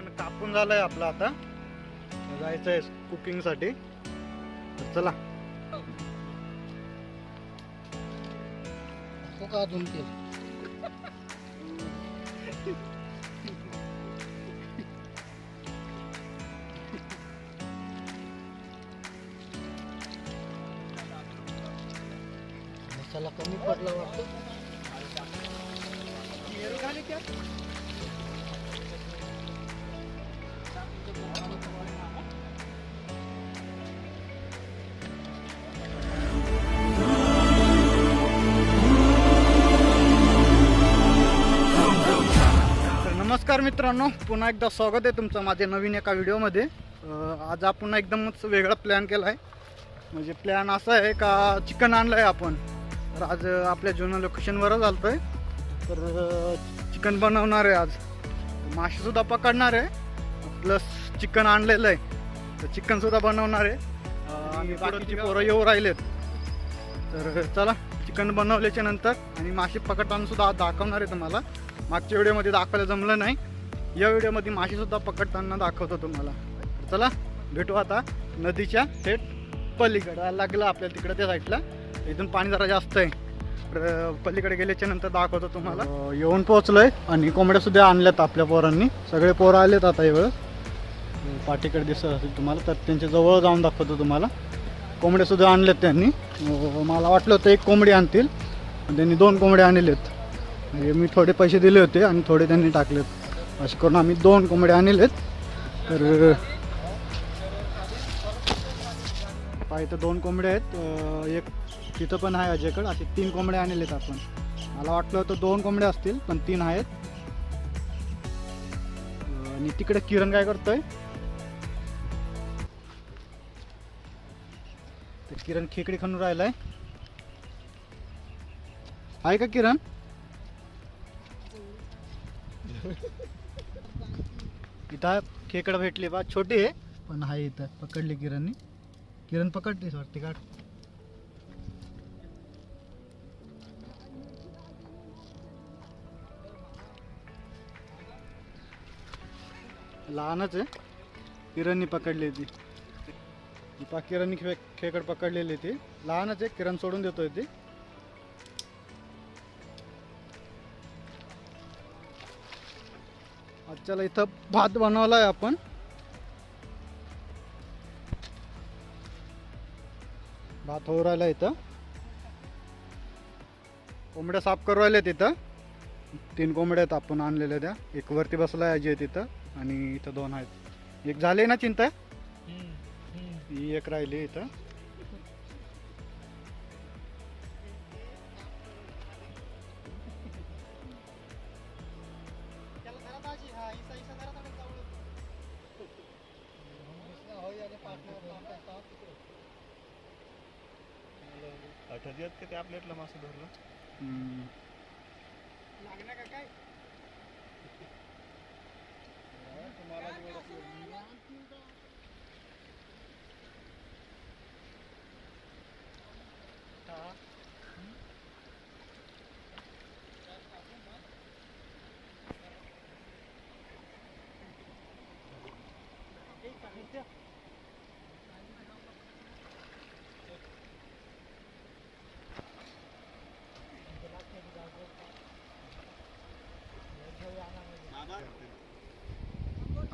Chicken कापून झालंय आपलं आता. जायचं आहे कुकिंगसाठी चला. हो का अजून ते? मसाला कमी पडला वाटतो. नमस्कार मित्रांनो पुन्हा एकदा स्वागत आहे तुमचं माझ्या नवीन एका व्हिडिओमध्ये. आज आपण एकदमच वेगळा प्लॅन केला आहे म्हणजे प्लॅन असा आहे का चिकन आणलं आहे आपण. तर आज आपल्या जुन्या लोकेशनवरच आलतो आहे तर चिकन बनवणार आहे आज. मासेसुद्धा पकडणार आहे. प्लस चिकन आणलेलं आहे. तर चिकनसुद्धा बनवणार आहे. आणि बाकीची पोरं येऊ राहिलेत. तर चला चिकन बनवल्याच्या नंतर आणि मासे पकडताना सुद्धा आज दाखवणार आहे तुम्हाला. मागच्या व्हिडिओमध्ये दाखवायला जमलं नाही. या व्हिडिओमध्ये माशीसुद्धा पकडताना दाखवतो तुम्हाला. चला भेटू आता नदीच्या थेट पलीकडं. लागलं आपल्याला तिकडं त्या साईडला. इथून पाणी जरा जास्त आहे. पलीकडे गेल्याच्यानंतर दाखवतो तुम्हाला. येऊन पोहोचलोय. आणि कोंबड्या सुद्धा आणल्यात आपल्या पोरांनी. सगळे पोरं आलेत आता एवढं पाठीकडे दिसत असेल तुम्हाला तर त्यांच्या जवळ जाऊन दाखवतो तुम्हाला. कोंबड्या सुद्धा आणल्यात त्यांनी. मला वाटलं होतं एक कोंबडी आणतील. त्यांनी दोन कोंबड्या आणलेत. म्हणजे मी थोडे पैसे दिले होते आणि थोडे त्यांनी टाकलेत. असे करून आम्ही दोन कोंबडे आणलेत तर पहा तर दोन कोंबडे आहेत. एक तिथं पण आहे अजयकडं. असे तीन कोंबड्या आणलेत आपण. मला वाटलं होतं दोन कोंबड्या असतील पण तीन आहेत. आणि तिकडे किरण काय करतोय? किरण खेकडी खणून राहिलाय. आहे का किरण? इथं खेकडं भेटली बा. छोटी आहे पण आहे इथं. पकडली किरणनी. किरण पकडलीस वाटते का? लहानच आहे. किरणनी पकडली ती पा किरणनी खे खेकड पकडलेली ती लहानच आहे. किरण सोडून देतोय ती. आजच्याला इथं भात बनवलाय आपण. भात होऊ राहिला इथं. कोंबड्या साफ करू राहिल्या तिथं तीन कोंबड्या आहेत आपण आणलेल्या त्या. एक वरती बसलाय अजय तिथं आणि इथं दोन आहेत. एक झाले ना चिंता? ही एक राहिली इथं. आपल्यातलं मासे धरलं हम्म.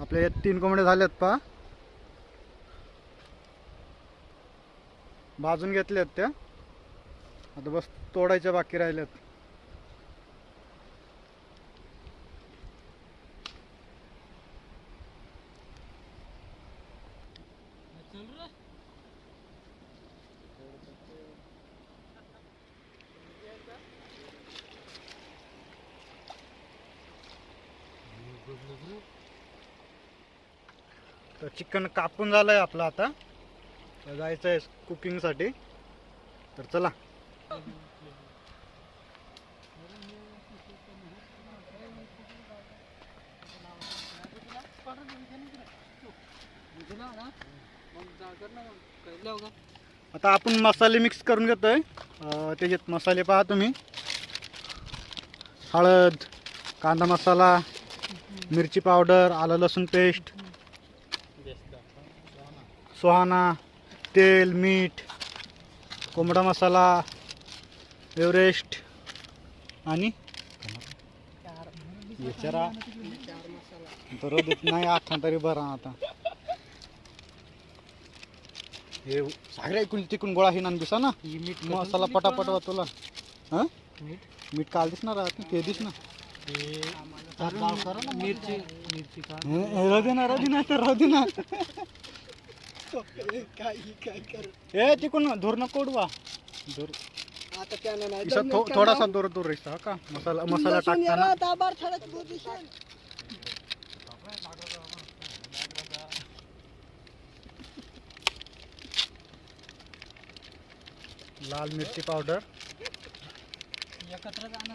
आपल्या यात तीन कोंबड्या झाल्यात पा भाजून घेतल्यात त्या. आता बस तोडायच्या बाकी राहिल्यात. तर चिकन कापून झालं आहे आपलं आता. तर जायचं आहे कुकिंगसाठी तर चला. आता आपण मसाले मिक्स करून घेतोय. आहे त्याच्यात मसाले पहा तुम्ही. हळद कांदा मसाला मिरची पावडर आलं लसूण पेस्ट सुहाना तेल मीठ कोंबडा मसाला एव्हरेस्ट आणि विचारा तर नाही आठा तरी बरा आता. हे सगळ्या इकडून तिकडून गोळा ही नान दिसा ना. मीठ मसाला पटापट तुला हा? मीठ? मीठ काल दिसणार आता ते दिस ना मिरची मिरची राहू दे ना राहू दे ना तर राहू ए तिकडून धूर नको उडवा धूर आता त्यानं नाही इसा थो- थोडासा दूर दूर हा का? मसाला मसाला टाकताना. दाबार लाल मिरची पावडर. एकत्र जाणं.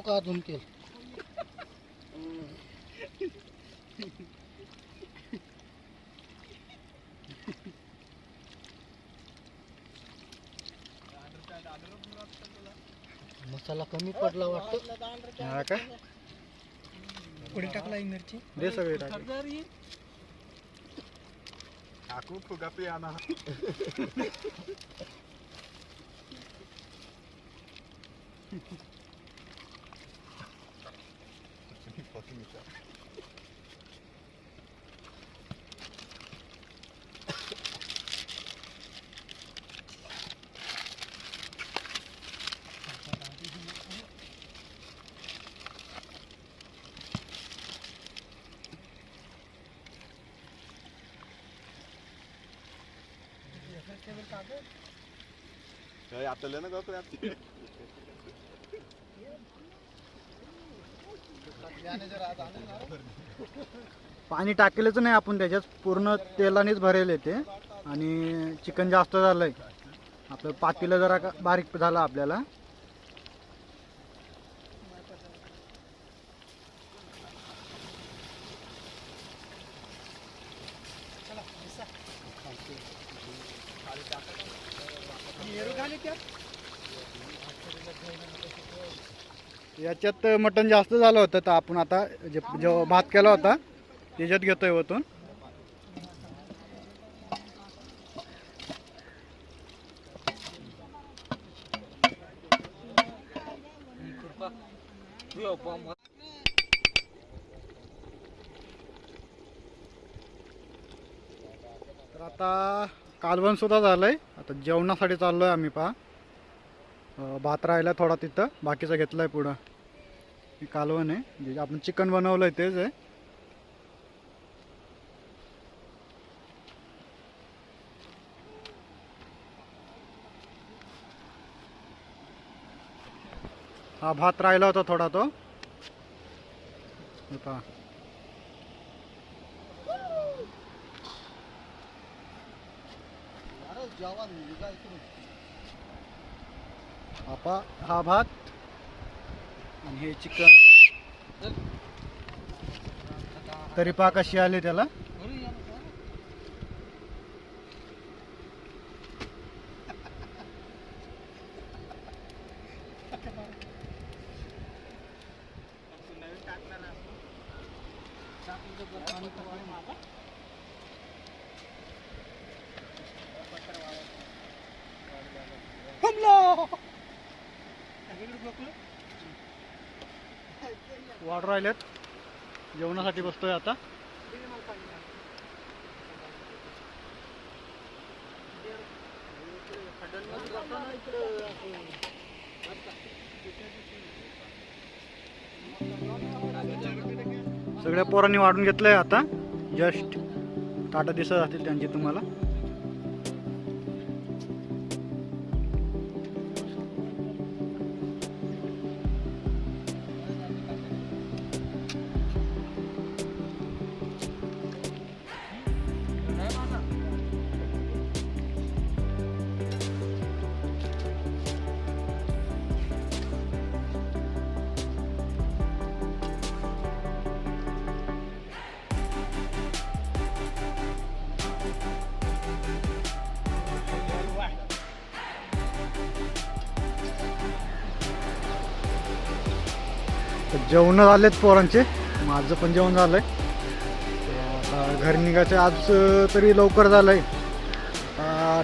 नको का अजून तेल मसाला कमी पडला वाटतं. हा काय पुढे टाकला मिरची. दे सगळे टाक. काकू फुगा पियाना आपल्याला ना गो पाणी टाकलेच नाही आपण त्याच्यात पूर्ण तेलानेच भरेल ते. आणि चिकन जास्त झालंय. आपलं पातीला जरा का- बारीक झालं आपल्याला. याच्यात मटण जास्त झालं होतं तर आपण आता जे जो भात केला होता त्याच्यात घेतोय वतून तर आता कालवण सुद्धा झालंय. आता जेवणासाठी चाललोय आम्ही पहा. भात राहिला थोडा तिथं बाकीचं घेतलंय पुढं. हे कालवण आहे. जे आपण चिकन बनवलंय तेच आहे. हा भात राहिला होता थोडा तो. पहा. आपा हा भात. आणि हे चिकन. तरी पा कशी आली त्याला? वाढ राहिलेत जेवणासाठी बसतोय आता. सगळ्या पोरांनी वाढून घेतलं आहे आता. जस्ट ताटा दिसत असतील त्यांची तुम्हाला. जेवणं झालेत पोरांचे. माझं पण जेवण झालंय. आहे घरी निघायचं आज तरी लवकर झालंय.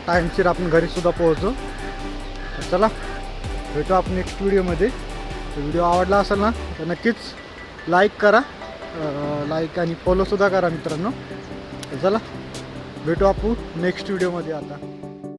टाईमशीर आपण घरी सुद्धा पोहोचू. चला भेटू आपण नेक्स्ट व्हिडिओमध्ये व्हिडिओ आवडला असेल ना तर नक्कीच लाईक करा. लाईक आणि फॉलोसुद्धा करा मित्रांनो. चला भेटू आपण नेक्स्ट व्हिडिओमध्ये आता.